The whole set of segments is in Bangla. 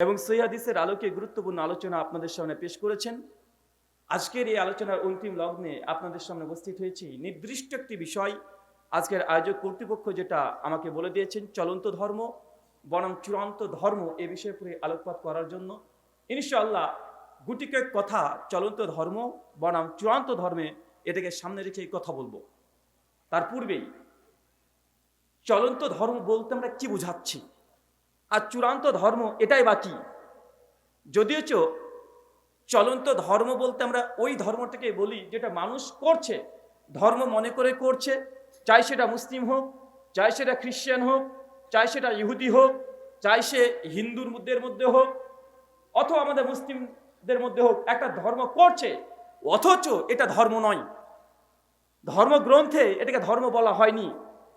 এবং সৈহাদিসের আলোকে গুরুত্বপূর্ণ আলোচনা আপনাদের সামনে পেশ করেছেন। আজকের এই আলোচনার অন্তিম লগ্নে আপনাদের সামনে উপস্থিত হয়েছি। নির্দিষ্ট একটি বিষয় আজকের আয়োজক কর্তৃপক্ষ যেটা আমাকে বলে দিয়েছেন, চলন্ত ধর্ম বনাম চূড়ান্ত ধর্ম এ বিষয়ে পুরো আলোকপাত করার জন্য। ইনশাআল্লাহ গুটিকে কথা চলন্ত ধর্ম বনাম চূড়ান্ত ধর্মে এটাকে সামনে রেখে কথা বলব। তার পূর্বেই, চলন্ত ধর্ম বলতে আমরা কি বুঝাচ্ছি? আর চূড়ান্ত ধর্ম এটাই বাকি। যদিও চলন্ত ধর্ম বলতে আমরা ওই ধর্মটাকে বলি যেটা মানুষ করছে। ধর্ম মনে করে করছে, চাই সেটা মুসলিম হোক, চাই সেটা খ্রিশ্চান হোক, চাই সেটা ইহুদি হোক, চাই সে হিন্দুর মধ্যে মধ্যে হোক, অথবা আমাদের মুসলিমদের মধ্যে হোক, একটা ধর্ম করছে। অথচ এটা ধর্ম নয়। ধর্মগ্রন্থে এটাকে ধর্ম বলা হয়নি।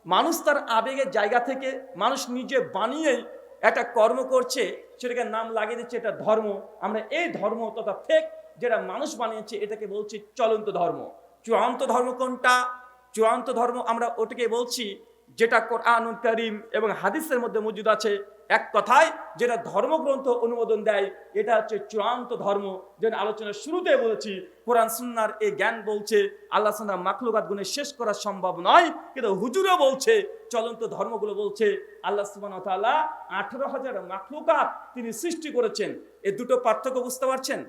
মানুষ তার আবেগের জায়গা থেকে মানুষ নিজে বানিয়ে একটা কর্ম করছে, সেটাকে নাম লাগিয়ে দিচ্ছে, এটা ধর্ম। আমরা এই ধর্ম তথা ফেক যেটা মানুষ বানিয়েছে, এটাকে বলছি চলন্ত ধর্ম। চূড়ান্ত ধর্ম কোনটা? চূড়ান্ত ধর্ম আমরা ওটাকে বলছি, যেটা কোরআন করিম এবং হাদিসের মধ্যে মজুদ আছে এক কথায় যেটা ধর্মগ্রন্থ অনুমোদন দেয়, এটা হচ্ছে চূড়ান্ত ধর্ম। যেটা আলোচনার শুরুতে বলেছি, কোরআন সুন্নার এই জ্ঞান বলছে, আল্লাহ সুন্নাহ মাখলুকাত গুণে শেষ করা সম্ভব নয়, কিন্তু হুজুরও বলছে, চলন্ত ধর্মগুলো বলছে, আল্লাহ সুবান তাআলা আঠারো হাজার মাখলুকাত তিনি সৃষ্টি করেছেন। এই দুটো পার্থক্য বুঝতে পারছেন?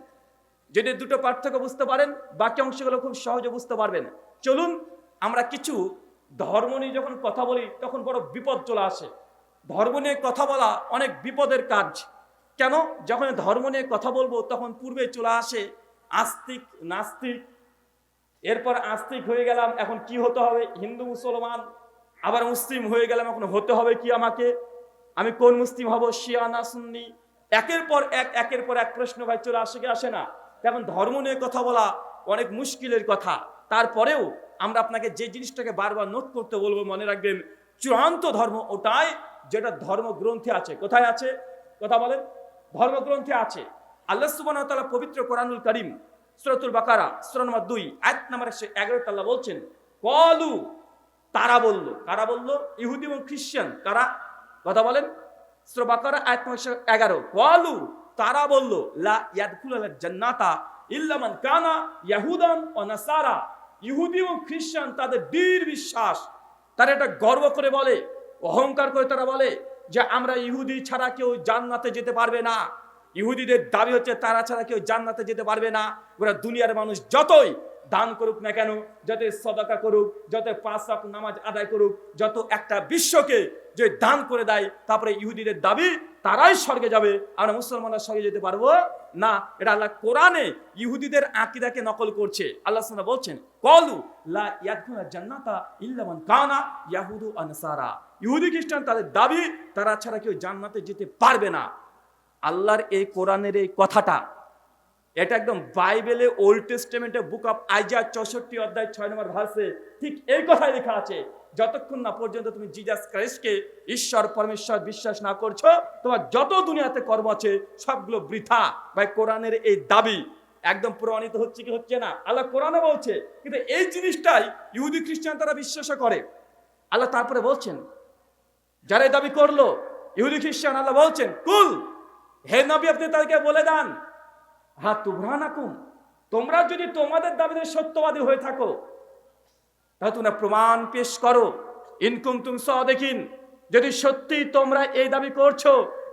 যদি দুটো পার্থক্য বুঝতে পারেন, বাকি অংশগুলো খুব সহজে বুঝতে পারবেন। চলুন, আমরা কিছু ধর্ম নিয়ে যখন কথা বলি, তখন বড় বিপদ চলে আসে। ধর্ম নিয়ে কথা বলা অনেক বিপদের কাজ। কেন? যখন ধর্ম নিয়ে কথা বলব, তখন পূর্বে চলে আসে আস্তিক, নাস্তিক। এরপর আস্তিক হয়ে গেলাম, এখন কি হতে হবে? হিন্দু, মুসলমান, আবার মুসলিম হয়ে গেলাম, এখন হতে হবে কি আমাকে? আমি কোন মুসলিম হব? শিয়া না সুন্নি? একের পর এক, একের পর এক প্রশ্ন ভাই চলে আসে কি আসে না? তেমন ধর্ম নিয়ে কথা বলা অনেক মুশকিলের কথা। তারপরেও আমরা আপনাকে যে জিনিসটাকে বারবার নোট করতে বলব, মনে রাখবেন, চূড়ান্ত ধর্ম, ওটাই যেটা ধর্মগ্রন্থে আছে। কোথায় আছে? কথা বলেন। ধর্মগ্রন্থে আছে। আল্লাহ সুবহানাহু ওয়া পবিত্র কোরআনুল করিম, সূরাতুল বাকারা, সূরা 2 আয়াত নম্বর 11 আল্লাহ বলছেন, কলু তারা বলল। কারা বলল? ইহুদি এবং খ্রিস্টান কারা? কথা বলেন। সূরা বাকারা, আয়াত নম্বর 11 কলু তারা বলল, লা ইয়াদখুলুল জান্নাতা ইল্লা মান কানা ইয়াহুদান ওয়া নাসারা। ইহুদি এবং খ্রিস্টান তাদের দৃঢ় বিশ্বাস, তারা এটা গর্ব করে বলে। অহংকার করে তারা বলে যে আমরা ইহুদি ছাড়া কেউ জান্নাতে যেতে পারবে না। ইহুদিদের দাবি হচ্ছে তারা ছাড়া কেউ জান্নাতে যেতে পারবে না। ওরা দুনিয়ার মানুষ যতই দান করুক না কেন যত সদাকা করুক যত পাঁচ ওয়াক্ত নামাজ আদায় করুক, যত একটা বিশ্বকে যে দান করে দেয়, তারপরে ইহুদিদের দাবি তারাই স্বর্গে যাবে, আমরা মুসলমানরা স্বর্গে যেতে পারব? না, এটা আল্লাহ কোরআনে ইহুদিদের আকিদাকে নকল করছে। আল্লাহ বলছেন, কলু লা ইয়াদখুলা জান্নাতা ইল্লা মান কানা ইয়াহুদু আনসারা ইহুদি খ্রিস্টান তাদের দাবি, তারা ছাড়া কেউ জান্নাতে যেতে পারবে না। আল্লাহর এই কোরআনের এই কথাটা, এটা একদম বাইবেলে ওল্ড টেস্টামেন্টে বুক অফ আইজা চৌষট্টি অধ্যায় ছয় নম্বর ভার্সে ঠিক এই কথাই লেখা আছে, যতক্ষণ না পর্যন্ত তুমি জিজাস ক্রাইস্টকে ঈশ্বর, পরমেশ্বর বিশ্বাস না করছ, তোমার যত দুনিয়াতে কর্ম আছে, সবগুলো বৃথা। বা কোরআনের এই দাবি একদম প্রমাণিত হচ্ছে কি হচ্ছে না? আল্লাহ কোরআনে বলছে, কিন্তু এই জিনিসটাই ইহুদি খ্রিস্টান তারা বিশ্বাস করে। আল্লাহ তারপরে বলছেন যারা দাবি করল, ইহুদি খ্রিস্টান, আল্লাহ বলছেন, কুল, হে নবী, আপনি তাদেরকে বলে দেন না তুভরানাকুম তোমরা যদি তোমাদের দাবিতে সত্যবাদী হয়ে থাকো, তাহলে তোমরা প্রমাণ পেশ করো। ইনকুম তুম দেখিন যদি সত্যি তোমরা এই দাবি করছ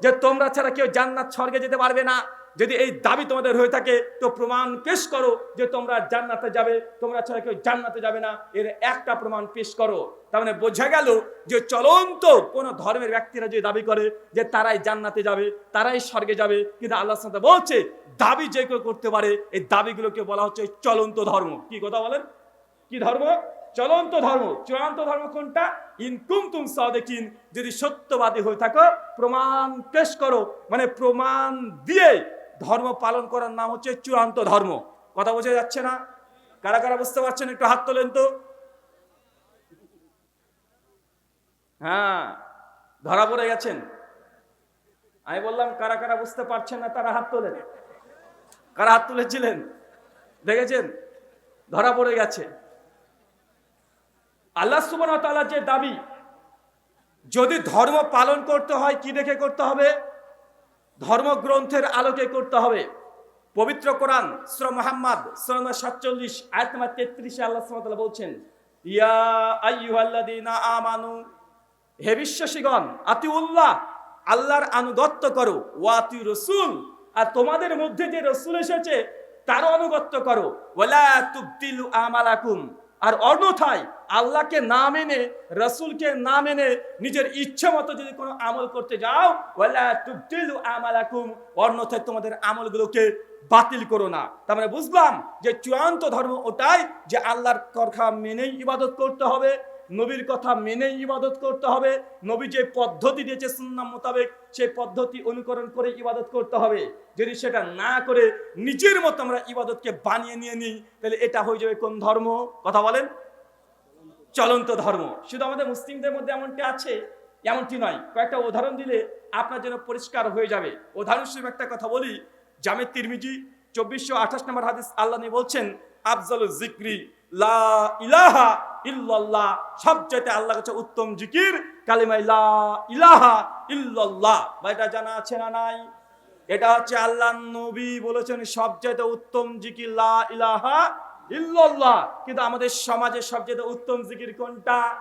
যে তোমরা ছাড়া কেউ জান্নাত স্বর্গে যেতে পারবে না যদি এই দাবি তোমাদের হয়ে থাকে, তো প্রমাণ পেশ করো যে তোমরা জান্নাতে যাবে, তোমরা ছাড়া কেউ জান্নাতে যাবে না। এর একটা প্রমাণ পেশ করো। তার মানে বোঝা গেল যে চলন্ত কোন ধর্মের ব্যক্তিরা যে দাবি করে যে তারাই জান্নাতে যাবে, তারাই স্বর্গে যাবে, কিন্তু আল্লাহ সাথে বলছে, দাবি যে কেউ করতে পারে, এই দাবিগুলোকে বলা হচ্ছে চলন্ত ধর্ম। কি কথা বলেন? কি ধর্ম? চলন্ত ধর্ম। চূড়ান্ত ধর্ম কোনটা? ইনকুম তুম সাদেকিন। যদি সত্যবাদী হয়ে থাকো, প্রমাণ পেশ করো। মানে প্রমাণ দিয়ে ধর্ম পালন করার নাম হচ্ছে চূড়ান্ত ধর্ম। কথা বোঝা যাচ্ছে না? কারা কারা বুঝতে পারছেন? একটু হাত তোলেন তো। হ্যাঁ ধরা পড়ে গেছেন। আমি বললাম, কারা কারা বুঝতে পারছেন না, তারা হাত তোলেন। কারা হাত তুলেছিলেন? দেখেছেন? ধরা পড়ে গেছে। আল্লাহ সুবান যে দাবি, যদি ধর্ম পালন করতে হয়, কি দেখে করতে হবে? ধর্মগ্রন্থের আলোকে করতে হবে। পবিত্র কোরআন, সুর মোহাম্মদ সুরানা সাতচল্লিশ, আয়াত নাম্বার তেত্রিশে আল্লাহ সুবহানাহু বলছেন, ইয়া আইয়ুহাল্লাযীনা আমানু, হে বিশ্বাসীগণ, আতিউল্লাহ, আল্লাহর আনুগত্য করো ওয়াতি রসুল আর তোমাদের মধ্যে যে রসুল এসেছে, তারও আনুগত্য করো। ওয়ালা তুবতিলু আমালাকুম, আর অন্যথায় আল্লাহকে না মেনে, রসুলকে না মেনে নিজের ইচ্ছে মতো যদি কোনো আমল করতে যাও অন্যথায় তোমাদের আমলগুলোকে বাতিল করো না। তার মানে বুঝলাম যে চূড়ান্ত ধর্ম ওটাই যে আল্লাহর কথা মেনেই ইবাদত করতে হবে, নবীর কথা মেনেই ইবাদত করতে হবে, নবী যে পদ্ধতি দিয়েছে সুন্নাম মোতাবেক সেই পদ্ধতি অনুকরণ করে ইবাদত করতে হবে। যদি সেটা না করে নিজের মতো আমরা ইবাদতকে বানিয়ে নিয়ে নিই, তাহলে এটা হয়ে যাবে কোন ধর্ম? কথা বলেন। চলন্ত ধর্ম। শুধু আমাদের মুসলিমদের মধ্যে এমনটি আছে? এমনটি নয়। কয়েকটা উদাহরণ দিলে আপনার জন্য পরিষ্কার হয়ে যাবে। উদাহরণ উদাহরণস্বরূপ একটা কথা বলি। জামে তিরমিজি, চব্বিশশো আঠাশ নম্বর হাদিস আল্লাহ নিয়ে বলছেন, আফজল জিক্রি লা ইলাহা ইল্লাল্লাহ। সবচেয়ে আল্লাহ কাছে উত্তম জিকির কালিমাই লা ইলাহা ইল্লাল্লাহ। বা এটা জানা আছে না নাই? এটা হচ্ছে আল্লাহ নবী বলেছেন সবচেয়ে উত্তম জিকির লা ইলাহা ইল্লাল্লাহ। কিন্তু আমাদের সমাজে সবচেয়ে উত্তম জিকির কোনটা?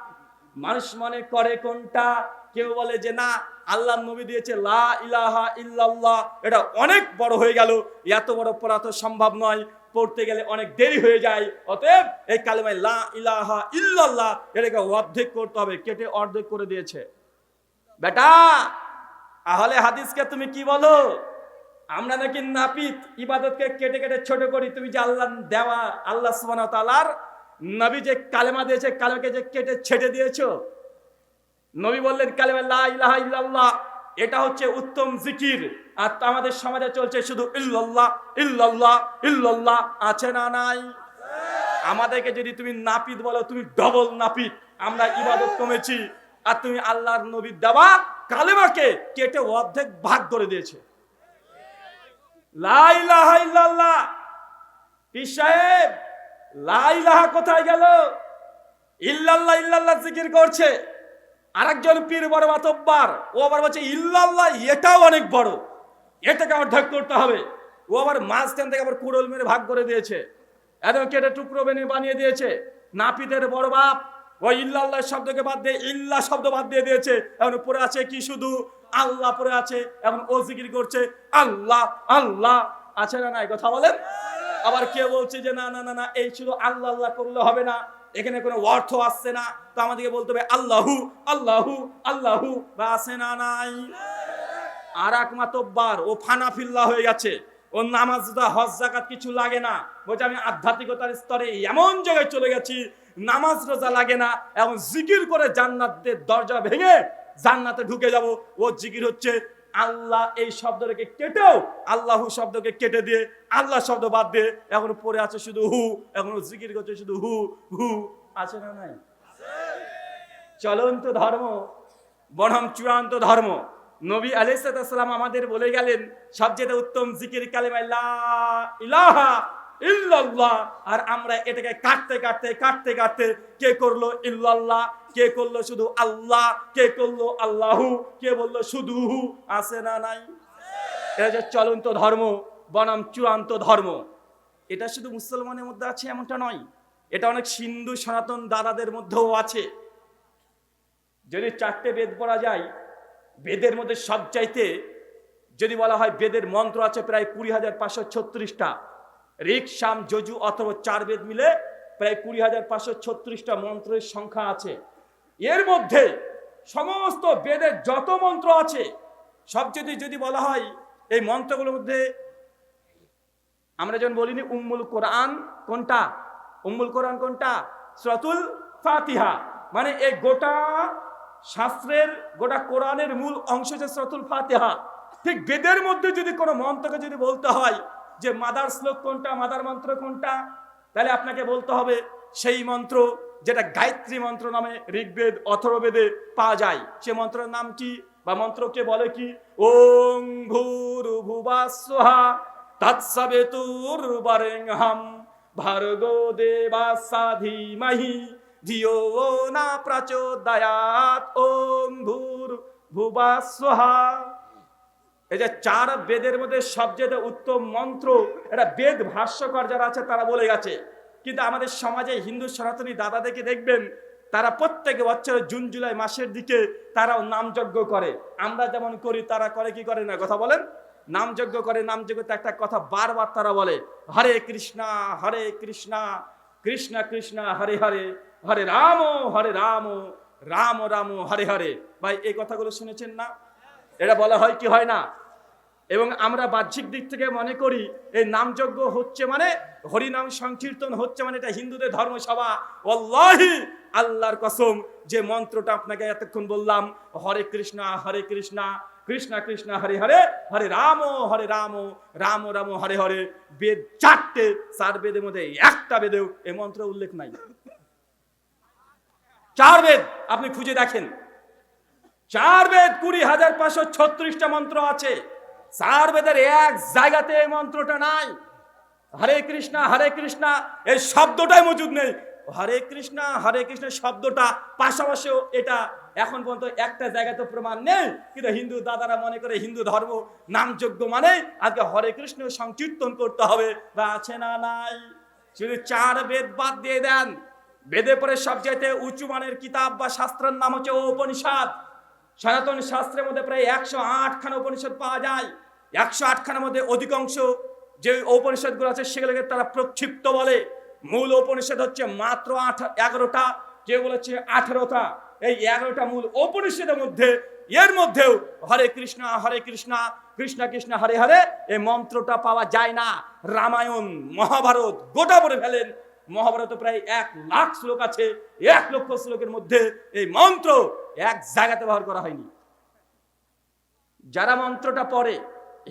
মানুষ মনে করে কোনটা? কেউ বলে যে, না, আল্লাহ নবী দিয়েছে, লা ইলাহা ইল্লাল্লাহ। এটা অনেক বড় হয়ে গেল। এত বড় পড়া তো সম্ভব নয়। পড়তে গেলে অনেক দেরি হয়ে যায়। অতএব এই কালেমায় লা ইলাহা ইল্লাল্লাহ, এটাকে অর্ধেক করতে হবে, কেটে অর্ধেক করে দিয়েছে। বেটা, আহলে হাদিসকে তুমি কি বলো? আমরা নাকি নাপিত, ইবাদতকে কেটে কেটে ছোট করি, তুমি যে আল্লাহ দেওয়া, আল্লাহ ওয়া নবী যে কালেমা দিয়েছে, কালেমাকে যে কেটে ছেটে দিয়েছ? নবী বললেন, কালেমা ইল্লাল্লাহ, এটা হচ্ছে উত্তম জিকির। আর আমাদের সমাজে চলছে শুধু ইল্লাল্লাহ ইল্লাল্লাহ ইল্লাল্লাহ, আছে না নাই? আমাদেরকে যদি তুমি নাপিত বলো, তুমি ডবল নাপিত। আমরা ইবাদত কমেছি, আর তুমি আল্লাহর নবীর দেওয়া কালেমাকে কেটে অর্ধেক ভাগ করে দিয়েছে। লা ইলাহা ইল্লাল্লাহ। পীর সাহেব, লা ইলাহা কোথায় গেল? ইল্লাল্লাহ ইল্লাল্লাহ জিকির করছে। আরেকজন পীর বড় মাতব্বার। ও আবার বলছে, ইল্লাল্লাহ, এটাও অনেক বড়। এটাকে অর্ধেক করতে হবে। ও আবার মাঝখান থেকে আবার কুড়োল মেরে ভাগ করে দিয়েছে। একদম কেটে টুকরো বেনে বানিয়ে দিয়েছে। নাপিতের বড় বাপ ও ইল্লাল্লাহ শব্দকে বাদ দিয়ে ইল্লা শব্দ বাদ দিয়ে দিয়েছে। এখন পরে আছে কি শুধু? আল্লাহ পরে আছে, এখন ও জিকির করছে, আল্লাহ আল্লাহ। আছে না নাই? কথা বলেন। আবার কে বলছে যে না না না না, এই শুধু আল্লাহ আল্লাহ করলে হবে না। এখানে কোনো অর্থ আসছে না। তো আমাদেরকে বলতে হবে, আল্লাহু আল্লাহু আল্লাহু। বা আছে না নাই? আর এক মাতব্বার ও ফানাফিল্লা হয়ে গেছে। ও নামাজ, হজ জাকাত কিছু লাগে না। বলছে আমি আধ্যাত্মিকতার স্তরে এমন জায়গায় চলে গেছি নামাজ রোজা লাগে না এবং জিকির করে জান্নাতের দরজা ভেঙে জান্নাতে ঢুকে যাব। ও জিকির হচ্ছে আল্লাহ এই শব্দটাকে কেটেও আল্লাহু শব্দকে কেটে দিয়ে আল্লাহ শব্দ বাদ দিয়ে এখন পড়ে আছে শুধু হু, এখন জিকির করছে শুধু হু হু, আছে না নাই? চলন্ত ধর্ম, বরং চূড়ান্ত ধর্ম। নবী আলাইসালাম আমাদের বলে গেলেন, সবচেয়ে উত্তম জিকির কালেমা ইলাহা ইল্লাল্লাহ, আর আমরা এটাকে কাটতে কাটতে কাটতে কাটতে কে করল? ইল্লাল্লাহ। কে করল? শুধু আল্লাহ। কে করল? আল্লাহু। কে বলল? শুধু হু আছে না নাই? এটা যে চলন্ত ধর্ম, বনাম চূড়ান্ত ধর্ম। এটা শুধু মুসলমানের মধ্যে আছে এমনটা নয়। এটা অনেক সিন্ধু সনাতন দাদাদের মধ্যেও আছে। যদি চারটে বেদ পড়া যায়, বেদের মধ্যে সবচাইতে যদি বলা হয় বেদের মন্ত্র আছে প্রায় কুড়ি হাজার পাঁচশো ছত্রিশটা। ঋক শাম যজু অথবা চার বেদ মিলে প্রায় কুড়ি হাজার পাঁচশো ছত্রিশটা মন্ত্রের সংখ্যা আছে। এর মধ্যে সমস্ত বেদের যত মন্ত্র আছে, সব যদি যদি বলা হয়, এই মন্ত্রগুলোর মধ্যে আমরা যেমন বলিনি, উম্মুল কোরআন কোনটা? উম্মুল কোরআন কোনটা? সরাতুল ফাতিহা। মানে এই গোটা শাস্ত্রের, গোটা কোরআনের মূল অংশ হচ্ছে সরাতুল ফাতিহা। ঠিক বেদের মধ্যে যদি কোনো মন্ত্রকে যদি বলতে হয় যে মাদার শ্লোক কোনটা, মাদার মন্ত্র কোনটা? তাহলে আপনাকে বলতে হবে, সেই মন্ত্র যেটা গায়ত্রী মন্ত্র নামে ঋগ্বেদ, অথর্ববেদে পাওয়া যায়। সে মন্ত্রের নাম কি বা মন্ত্রকে বলে কি? ওং ভূর ভুবাস্বহা তৎসবেতুর বরেংহম ভার্গো দেবাসা না প্রচোদয়াত। ওং ভূর ভুবাস্বহা এই যে চার বেদের মধ্যে সবচেয়ে উত্তম মন্ত্র, এটা বেদ ভাষ্যকর যারা আছে তারা বলে গেছে। কিন্তু আমাদের সমাজে হিন্দু সনাতনী দাদাদেরকে দেখবেন, তারা প্রত্যেক বছরের জুন, জুলাই মাসের দিকে তারাও নামযজ্ঞ করে। আমরা যেমন করি, তারা করে কি করে না? কথা বলেন। নামযজ্ঞ করে নামযজ্ঞতে একটা কথা বারবার তারা বলে, হরে কৃষ্ণা হরে কৃষ্ণা, কৃষ্ণ কৃষ্ণ, হরে হরে হরে রাম হরে রাম রাম রাম, হরে হরে। ভাই, এই কথাগুলো শুনেছেন না? এটা বলা হয় কি হয় না? এবং আমরা বাহ্যিক দিক থেকে মনে করি, এই নামযজ্ঞ হচ্ছে মানে হরিনাম সংকীর্তন হচ্ছে মানে এটা হিন্দুদের ধর্মসভা। অল্লাহি আল্লাহর কসম, যে মন্ত্রটা আপনাকে এতক্ষণ বললাম, হরে কৃষ্ণা হরে কৃষ্ণা, কৃষ্ণ কৃষ্ণ, হরে হরে হরে রাম হরে রাম রাম রাম, হরে হরে, বেদ চারটে, চার বেদের মধ্যে একটা বেদেও এই মন্ত্র উল্লেখ নাই। চার বেদ আপনি খুঁজে দেখেন। চার বেদ কুড়ি হাজার পাঁচশো ছত্রিশটা মন্ত্র আছে। চার বেদের এক জায়গাতে এই মন্ত্রটা নাই। হরে কৃষ্ণা হরে কৃষ্ণা, এই শব্দটাই মজুদ নেই। হরে কৃষ্ণা, হরে কৃষ্ণ শব্দটা, পাশাপাশিও এটা এখন পর্যন্ত একটা জায়গাতে প্রমাণ নেই। কিন্তু হিন্দু দাদারা মনে করে হিন্দু ধর্ম নামযোগ্য মানে আজকে হরে কৃষ্ণ সংকীর্তন করতে হবে, বা আছে না নাই? শুধু চার বেদ বাদ দিয়ে দেন, বেদে পরে সবচাইতে উঁচু মানের কিতাব বা শাস্ত্রের নাম হচ্ছে উপনিষদ সনাতন শাস্ত্রের মধ্যে প্রায় একশো আটখানা উপনিষদ পাওয়া যায়। একশো আটখানার মধ্যে অধিকাংশ যে উপনিষদগুলো আছে, সেগুলোকে তারা প্রক্ষিপ্ত বলে। মূল উপনিষদ হচ্ছে মাত্র আঠ এগারোটা যেগুলো হচ্ছে আঠারোটা। এই এগারোটা মূল উপনিষদের মধ্যে, এর মধ্যেও হরে কৃষ্ণ হরে কৃষ্ণ কৃষ্ণ কৃষ্ণ, হরে হরে এই মন্ত্রটা পাওয়া যায় না। রামায়ণ, মহাভারত, গোটা পড়ে ফেলেন। মহাভারত প্রায় এক লাখ শ্লোক আছে। এক লক্ষ শ্লোকের মধ্যে এই মন্ত্র এক জায়গাতে ব্যবহার করা হয়নি। যারা মন্ত্রটা পড়ে,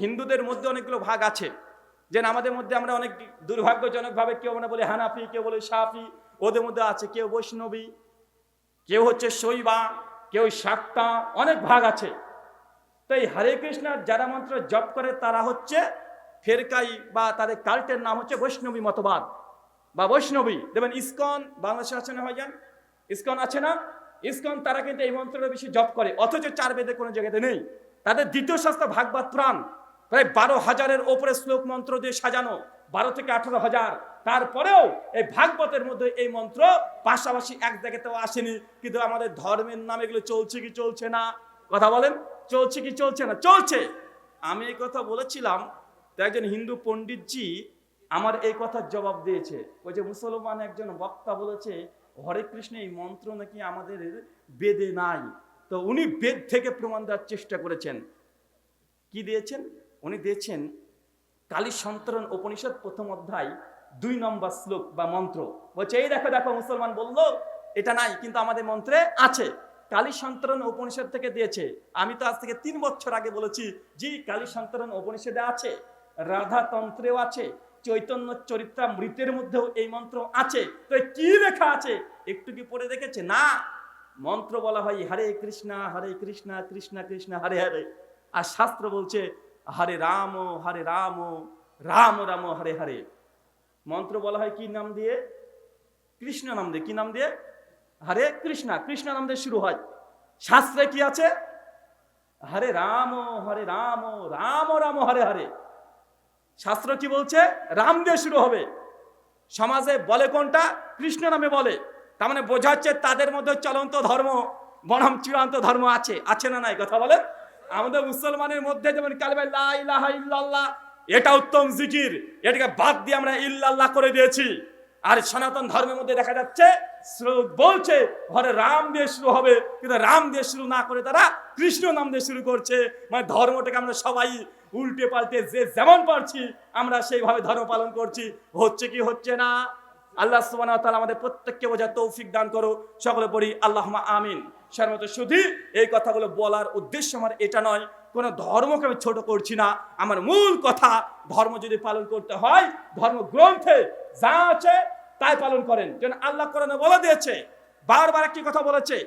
হিন্দুদের মধ্যে অনেকগুলো ভাগ আছে। যে আমাদের মধ্যে আমরা অনেক দুর্ভাগ্যজনকভাবে কেউ আমরা বলি হানাফি, কেউ বলে সাফি, ওদের মধ্যে আছে কেউ বৈষ্ণবী, কেউ হচ্ছে শৈবা, কেউ শাক্তা অনেক ভাগ আছে। তো এই হরে কৃষ্ণার যারা মন্ত্র জপ করে তারা হচ্ছে ফেরকাই বা তাদের কাল্টের নাম হচ্ছে বৈষ্ণবী মতবাদ বা বৈষ্ণবী। দেখবেন ইস্কন, বাংলাদেশে আছে না ভাইজান? ইস্কন আছে না? ইসকন, তারা কিন্তু এই মন্ত্রটা বেশি জপ করে, অথচ চার বেদে কোনো জায়গাতে নেই। তাদের দ্বিতীয় শাস্ত্র ভাগবত প্রাণ, প্রায় বারো হাজারের ওপরে শ্লোক মন্ত্র দিয়ে সাজানো, বারো থেকে আঠারো হাজার। তারপরেও এই ভাগবতের মধ্যে এই মন্ত্র পাশাপাশি এক জায়গাতেও আসেনি, কিন্তু আমাদের ধর্মের নাম এগুলো চলছে কি চলছে না? কথা বলেন, চলছে কি চলছে না? চলছে। আমি এই কথা বলেছিলাম, তো একজন হিন্দু পণ্ডিতজি আমার এই কথার জবাব দিয়েছে। ওই যে মুসলমান একজন বক্তা বলেছে হরে কৃষ্ণ, এই মন্ত্র নাকি আমাদের বেদে নাই। তো উনি বেদ থেকে প্রমাণ দেওয়ার চেষ্টা করেছেন। কি দিয়েছেন? উনি দিয়েছেন কালী সন্তরণ উপনিষদ প্রথম অধ্যায় দুই নম্বর শ্লোক বা মন্ত্র। বলছে, এই দেখো দেখো, মুসলমান বলল, এটা নাই, কিন্তু আমাদের মন্ত্রে আছে। কালী সন্তরণ উপনিষদ থেকে দিয়েছে। আমি তো আজ থেকে তিন বছর আগে বলেছি, জি, কালী সন্তরণ উপনিষদে আছে রাধা তন্ত্রেও আছে চৈতন্য চরিত্রা মৃতের মধ্যেও এই মন্ত্র আছে। তো কি লেখা আছে? একটু কি পড়ে দেখেছে? না। মন্ত্র বলা হয়, হরে কৃষ্ণা হরে কৃষ্ণা, কৃষ্ণ কৃষ্ণ, হরে হরে। আর শাস্ত্র বলছে, হরে রাম হরে রাম রাম রাম, হরে হরে। মন্ত্র বলা হয় কি নাম দিয়ে? কৃষ্ণ নাম দিয়ে। কি নাম দিয়ে? হরে কৃষ্ণা, কৃষ্ণ নাম দিয়ে শুরু হয়। শাস্ত্রে কি আছে? হরে রাম হরে রাম রাম রাম, হরে হরে। শাস্ত্র কি বলছে? রাম দিয়ে শুরু হবে। সমাজে বলে কোনটা? কৃষ্ণ নামে বলে। তার মানে বোঝাচ্ছে তাদের মধ্যে চলন্ত ধর্ম, বনাম চূড়ান্ত ধর্ম আছে। আছে না নাই? কথা বলে আমাদের মুসলমানের মধ্যে যেমন ইল্লাল্লাহ, এটা উত্তম জিকির। এটাকে বাদ দিয়ে আমরা ইল্লাল্লাহ করে দিয়েছি। আর সনাতন ধর্মের মধ্যে দেখা যাচ্ছে বলছে, ঘরে রাম দিয়ে শুরু হবে। কিন্তু রাম দিয়ে শুরু না করে তারা কৃষ্ণ নাম দিয়ে শুরু করছে। মানে ধর্মটাকে আমরা সবাই উল্টে পাল্টে যে যেমন পারছি, আমরা সেইভাবে ধর্ম পালন করছি। হচ্ছে কি হচ্ছে না? আল্লাহ ওয়া আমাদের প্রত্যেককে বোঝার তৌফিক দান করো সকলে পড়ি, আল্লাহুম্মা আমিন। সর্বত শুধু এই কথাগুলো বলার উদ্দেশ্য আমার এটা নয়, কোনো ধর্মকে আমি ছোট করছি না। আমার মূল কথা, ধর্ম যদি পালন করতে হয়, ধর্ম গ্রন্থে যা আছে তাই পালন করেন। যেন আল্লাহ কোরআনে বলে দিয়েছে, বারবার একটি কথা বলেছে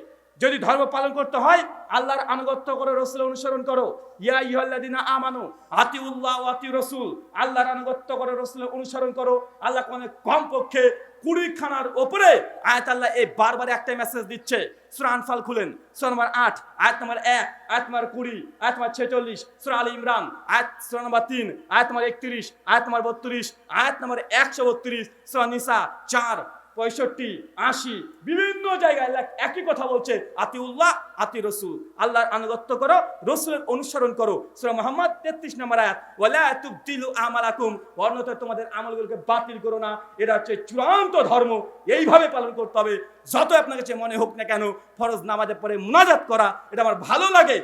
যদি ধর্ম পালন করতে হয়, আল্লাহর আনুগত্য করো রসুল অনুসরণ করো। ইয়া ইহাল্লাদিনা আমানু, আতিউল্লাহ ও আতি রসুল। আল্লাহর আনুগত্য করো রসুল অনুসরণ করো। আল্লাহ কোন কম পক্ষে কুড়ি খানার ওপরে আয়াত আল্লাহ এই বারবার একটা মেসেজ দিচ্ছে। সুরা আনফাল খুলেন। সুরা নম্বর আট, আয়াত নম্বর এক, আয়াত নম্বর কুড়ি, আয়াত নম্বর ছেচল্লিশ, সুরা আলী ইমরান, আয়াত, সুরা নম্বর তিন, আয়াত নম্বর একত্রিশ, আয়াত নম্বর বত্রিশ, আয়াত নম্বর একশো বত্রিশ, সুরা নিসা চার পঁয়ষট্টি, আশি, বিভিন্ন জায়গায় একই কথা বলছে আতি উল্লাহ আতি রসুল আল্লাহর আনুগত্য করো, রসুলের অনুসরণ করো। সুরা মোহাম্মদ তেত্রিশ নম্বর আয়াত, ওয়ালা তুবতিলু আমালাকুম অন্যথা তোমাদের আমলগুলোকে বাতিল করো না এটা হচ্ছে চূড়ান্ত ধর্ম, এইভাবে পালন করতে হবে। যত আপনার কাছে মনে হোক না কেন, ফরজ নামাজের পরে মুনাজাত করা, এটা আমার ভালো লাগে।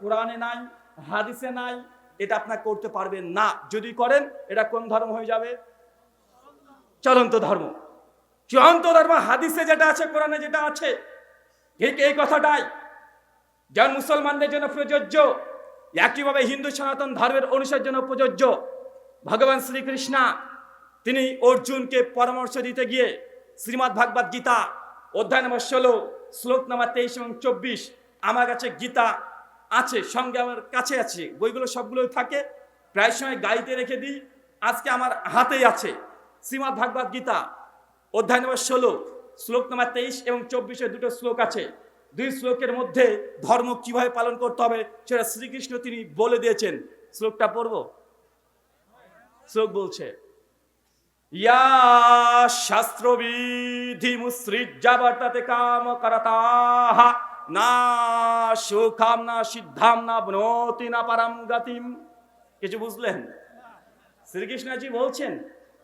কোরআনে নাই, হাদিসে নাই, এটা আপনার করতে পারবেন না। যদি করেন, এটা কোন ধর্ম হয়ে যাবে? চলন্ত ধর্ম। চূড়ান্ত ধর্ম হাদিসে যেটা আছে, কোরআনে যেটা আছে, ঠিক এই কথাটাই। যেমন মুসলমানদের জন্য প্রযোজ্য, একইভাবে হিন্দু সনাতন ধর্মের অনুসারের জন্য প্রযোজ্য, ভগবান শ্রীকৃষ্ণ, তিনি অর্জুনকে পরামর্শ দিতে গিয়ে শ্রীমৎ ভাগবত গীতা, অধ্যায় নম্বর ষোলো, শ্লোক নম্বর তেইশ এবং চব্বিশ, আমার কাছে গীতা আছে, সঙ্গে আমার কাছে আছে, বইগুলো সবগুলোই থাকে, প্রায় সময় গাড়িতে রেখে দিই, আজকে আমার হাতেই আছে শ্রীমৎ ভাগবত গীতা। অধ্যায় নম্বর ষোলো, শ্লোক নম্বর তেইশ এবং চব্বিশে দুটো শ্লোক আছে। দুই শ্লোকের মধ্যে ধর্ম কীভাবে পালন করতে হবে সেটা শ্রীকৃষ্ণ তিনি বলে দিয়েছেন। শ্লোকটা পড়ব? শ্লোক বলছে, ইয়া শাস্ত্রবিধি মুসৃজ্জাবর্ততে কাম করতাহা, না সুখাম, না সিদ্ধাম, না বনতি না পারাম গতিম। কিছু বুঝলেন? শ্রীকৃষ্ণজি বলছেন,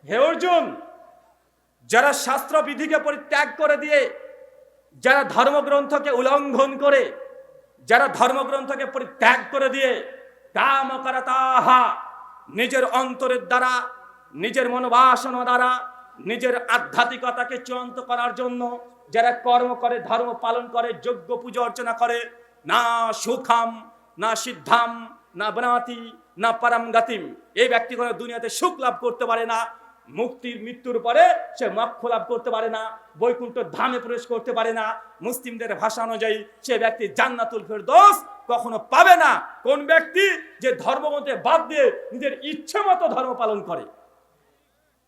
হে অর্জুন যারা শাস্ত্র বিধিকে পরিত্যাগ করে দিয়ে, যারা ধর্মগ্রন্থকে উল্লঙ্ঘন করে, যারা ধর্মগ্রন্থকে পরিত্যাগ করে দিয়ে কাম করা তাহা নিজের অন্তরের দ্বারা, নিজের মনোবাসনা দ্বারা, নিজের আধ্যাত্মিকতাকে চূড়ান্ত করার জন্য যারা কর্ম করে, ধর্ম পালন করে, যজ্ঞ পুজো অর্চনা করে, না সুখাম, না সিদ্ধাম, না বনাতি, না পারাম গাতিম এই ব্যক্তি কোনো দুনিয়াতে সুখ লাভ করতে পারে না। মুক্তির মৃত্যুর পরে সে মোক্ষ লাভ করতে পারে না, বৈকুণ্ঠ ধামে প্রবেশ করতে পারে না। মুসলিমদের ভাষা অনুযায়ী সে ব্যক্তি জান্নাতুল ফেরদৌস কখনো পাবে না। কোন ব্যক্তি যে ধর্মগ্রন্থে বাদ দিয়ে নিজের ইচ্ছে মতো ধর্ম পালন করে?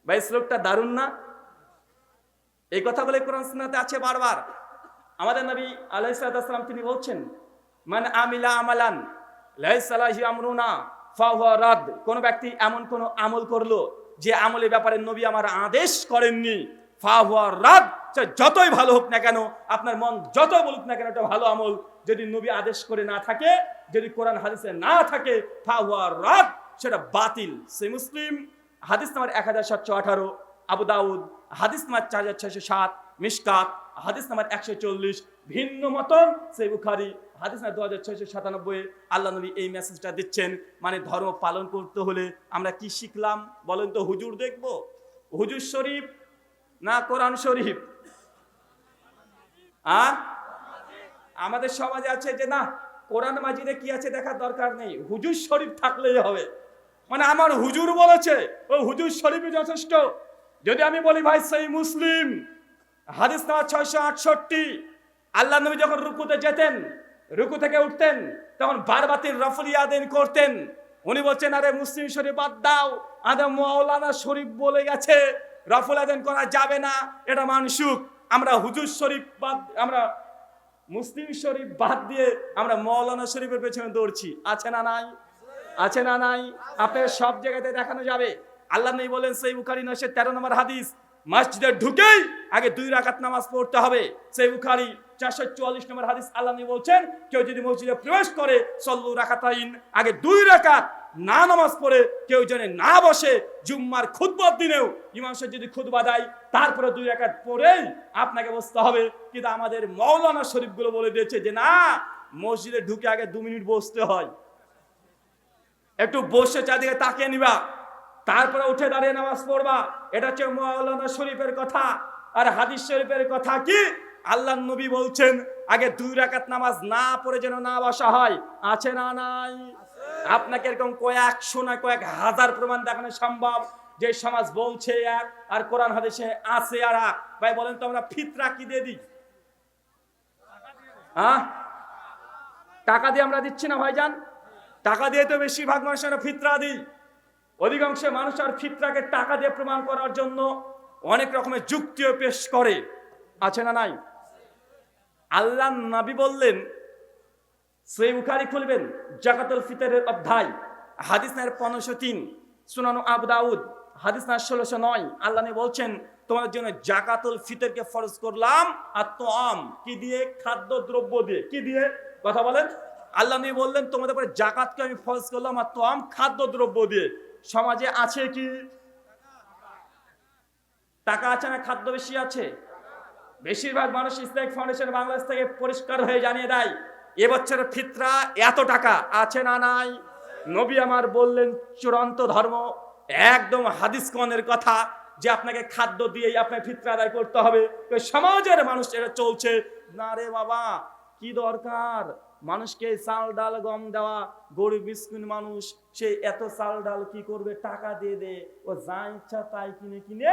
ভাই, শ্লোকটা দারুণ না? এই কথাগুলো কোরআন সুন্নাতে আছে বারবার। আমাদের নবী আলাইসালাম তিনি বলছেন মানে আমিলা আমালান, লাইসালাহি আমরুনা, ফাহুয়া রাদ। কোন ব্যক্তি এমন কোন আমল করল যে আমলের ব্যাপারে নবী আমার আদেশ করেননি, ফাহুয়া রাদ, সে যতই ভালো হোক না কেন, আপনার মন যত বলুক না কেন, এটা ভালো আমল। যদি নবী আদেশ করে না থাকে, যদি কোরআন হাদিসে না থাকে, ফাহুয়া রাদ, সেটা বাতিল। সে মুসলিম, হাদিস নাম্বার এক হাজার সাতশো আঠারো, আবু দাউদ, হাদিস নাম্বার চার হাজার ছয়শো সাত মিসকাত হাদিস নাম্বার একশো চল্লিশ, ভিন্ন মতন সেই বুখারি হাদিস নাম্বার দু হাজার ছয়শো সাতানব্বই আল্লাহ নবী এই মেসেজটা দিচ্ছেন মানে ধর্ম পালন করতে হলে আমরা কি শিখলাম? বলেন তো, হুজুর দেখব? হুজুর শরীফ না কোরআন শরীফ? আ? আমাদের সমাজে আছে যে না, কোরআন মাজিদে কি আছে দেখার দরকার নেই। হুজুর শরীফ থাকলেই হবে। মানে আমার হুজুর বলেছে, ও হুজুর শরীফই যথেষ্ট। যদি আমি বলি, ভাই, সেই মুসলিম, হাদিস নাম্বার ছয়শো আটষট্টি, আল্লাহ নবী যখন রুকুতে যেতেন রুকু থেকে উঠতেন, তখন বারবাতির রফলি আদিন করতেন। উনি বলছেন, আরে মুসলিম শরীফ বাদ দাও আদে মৌলানা শরীফ বলে গেছে, রফল আদেন করা যাবে না, এটা মানসুক আমরা হুজুর শরীফ বাদ, আমরা মুসলিম শরীফ বাদ দিয়ে আমরা মৌলানা শরীফের পেছনে দৌড়ছি। আছে না নাই? আছে না নাই? আপনার সব জায়গাতে দেখানো যাবে। আল্লাহ নেই বলেন সেই বুখারি নয় তেরো নম্বর হাদিস। মসজিদে ঢুকেই আগে দুই রাকাত নামাজ পড়তে হবে। সেই বুখারি চারশো চুয়াল্লিশ নম্বর হাদিস আল্লাহ বলছেন, কেউ যদি মসজিদে প্রবেশ করে সল্লু রাকাতাইন, আগে দুই রাকাত না নামাজ পড়ে, কেউ যেন না বসে জুম্মার খুদবার দিনেও, ইমাম সাহেব যদি খুদবা দেয়, তারপরে দুই রাকাত পড়েই আপনাকে বসতে হবে। কিন্তু আমাদের মৌলানা শরীফগুলো বলে দিয়েছে যে, না, মসজিদে ঢুকে আগে দু মিনিট বসতে হয়। একটু বসে চারদিকে তাকিয়ে নিবা। তারপরে উঠে দাঁড়িয়ে নামাজ পড়বা। এটা হচ্ছে মৌলানা শরীফের কথা। আর হাদিস শরীফের কথা কি? আল্লাহ নবী বলছেন, আগে দুই রাকাত নামাজ না পড়ে যেন না বসা হয়। আছে না নাই? আপনাকে এরকম কয়েকশো না কয়েক হাজার প্রমাণ দেখানো সম্ভব। যে সমাজ বলছে এক আর কোরআন হাদিসে আছে আর এক ভাই, বলেন তো আমরা ফিতরা কি দিয়ে দিই? হ্যাঁ? টাকা দিয়ে আমরা দিচ্ছি না, ভাইজান? টাকা দিয়ে তো বেশিরভাগ মানুষের ফিতরা দিই। অধিকাংশ মানুষ আর ফিতরাকে টাকা দিয়ে প্রমাণ করার জন্য অনেক রকমের যুক্তিও পেশ করে। আছে না নাই? আল্লাহ নাবি বললেন সেই উখারি খুলবেন, জাকাতুল ফিতরের অধ্যায়, হাদিস নায়ের পনেরোশো তিন, সুনানো আবু দাউদ, হাদিস নায়ের ষোলোশো নয়, আল্লাহ বলছেন, তোমাদের জন্য জাকাতুল ফিতরকে ফরজ করলাম আর তো আম কি দিয়ে? খাদ্য, দ্রব্য দিয়ে, কি দিয়ে? কথা বলেন। আল্লাহ নবী বললেন, তোমাদের উপরে জাকাতকে আমি ফরজ করলাম আর তো আম খাদ্য, দ্রব্য দিয়ে। সমাজে আছে কি? টাকা আছে না? খাদ্য বেশি আছে? বেশিরভাগ মানুষ ইসলামিক ফাউন্ডেশন বাংলাদেশ থেকে পরিষ্কার হয়ে জানিয়ে দেয় এবছরের ফিতরা এত টাকা, আছে না নাই? নবী আমার বললেন, চূড়ান্ত ধর্ম, একদম হাদিস কনের কথা, যে আপনাকে খাদ্য দিয়েই আপনাকে ফিতরা আদায় করতে হবে। সমাজের মানুষ এটা চলছে। না রে বাবা, কি দরকার? মানুষকে চাল, ডাল, গম দেওয়া, গরিব, মিসকিন মানুষ, সে এত চাল, ডাল কি করবে? টাকা দিয়ে দে। ও যা ইচ্ছা তাই কিনে কিনে